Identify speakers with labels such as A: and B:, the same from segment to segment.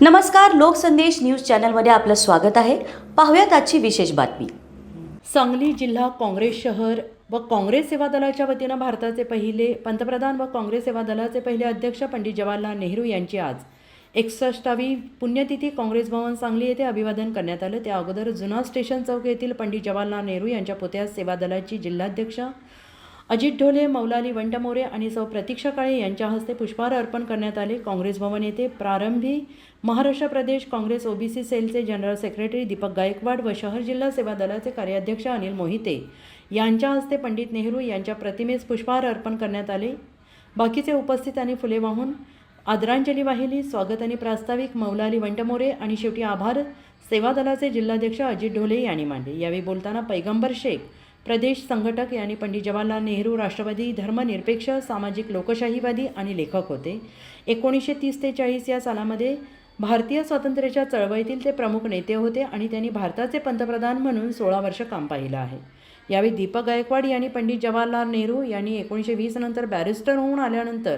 A: नमस्कार लोकसंदेश न्यूज चॅनलमध्ये आपलं स्वागत आहे. पाहूयात आजची विशेष बातमी.
B: सांगली जिल्हा काँग्रेस शहर व काँग्रेस सेवा दलाच्या वतीनं भारताचे पहिले पंतप्रधान व काँग्रेस सेवा दलाचे पहिले अध्यक्ष पंडित जवाहरलाल नेहरू यांची आज एकसष्टावी पुण्यतिथी काँग्रेस भवन सांगली येथे अभिवादन करण्यात आलं. त्या अगोदर जुना स्टेशन चौक येथील पंडित जवाहरलाल नेहरू यांच्या पुतळ्यास सेवा दलाची जिल्हाध्यक्ष अजित ढोले मौलाली वंटमोरे आणि सौ प्रतीक्षा काळे यांच्या हस्ते पुष्पहार अर्पण करण्यात आले. काँग्रेस भवन येथे प्रारंभी महाराष्ट्र प्रदेश काँग्रेस ओबीसी सेलचे जनरल सेक्रेटरी दीपक गायकवाड व शहर जिल्हा सेवा दलाचे कार्याध्यक्ष अनिल मोहिते यांच्या हस्ते पंडित नेहरू यांच्या प्रतिमेस पुष्पहार अर्पण करण्यात आले. बाकीचे उपस्थितांनी फुले वाहून आदरांजली वाहिली. स्वागत आणि प्रास्ताविक मौलाली वंटमोरे आणि शेवटी आभार. सेवा दलाचे जिल्हाध्यक्ष अजित ढोले यांनी मांडले. यावेळी बोलताना पैगंबर शेख प्रदेश संघटक यांनी पंडित जवाहरलाल नेहरू राष्ट्रवादी धर्मनिरपेक्ष सामाजिक लोकशाहीवादी आणि लेखक होते. एकोणीसशे तीस ते चाळीस या सालामध्ये भारतीय स्वातंत्र्याच्या चळवळीतील ते प्रमुख नेते होते आणि त्यांनी भारताचे पंतप्रधान म्हणून सोळा वर्ष काम पाहिलं आहे. यावेळी दीपक गायकवाड यांनी पंडित जवाहरलाल नेहरू यांनी एकोणीसशे वीस नंतर बॅरिस्टर होऊन आल्यानंतर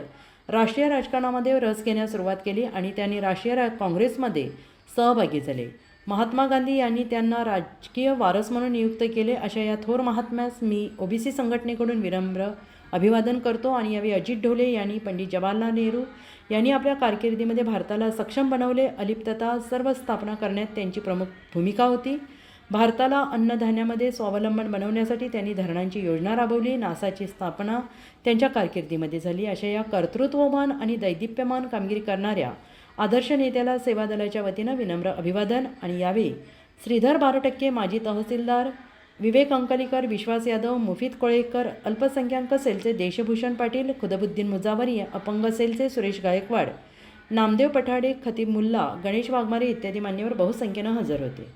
B: राष्ट्रीय राजकारणामध्ये रस घेण्यास सुरुवात केली आणि त्यांनी राष्ट्रीय रा काँग्रेसमध्ये सहभागी झाले. महात्मा गांधी यांनी त्यांना राजकीय वारस म्हणून नियुक्त केले. अशा या थोर महात्म्यास मी ओबीसी संघटनेकडून विनम्र अभिवादन करतो आणि यावेळी अजित ढोले यांनी पंडित जवाहरलाल नेहरू यांनी आपल्या कारकिर्दीमध्ये भारताला सक्षम बनवले. अलिप्तता सर्व स्थापना करण्यात त्यांची प्रमुख भूमिका होती. भारताला अन्नधान्यामध्ये स्वावलंबन बनवण्यासाठी त्यांनी धरणांची योजना राबवली. नासाची स्थापना त्यांच्या कारकिर्दीमध्ये झाली. अशा या कर्तृत्वमान आणि दैदिप्यमान कामगिरी करणाऱ्या आदर्श नेत्याला सेवा दलाच्या वतीनं विनम्र अभिवादन. आणि यावेळी श्रीधर बारोटक्के माजी तहसीलदार विवेक अंकलीकर विश्वास यादव मुफीद कोळेकर अल्पसंख्याक सेलचे देशभूषण पाटील खुदबुद्दीन मुजावरी अपंग सेलचे सुरेश गायकवाड नामदेव पठाडे खतीब मुल्ला गणेश वाघमारे इत्यादी मान्यवर बहुसंख्येनं हजर होते.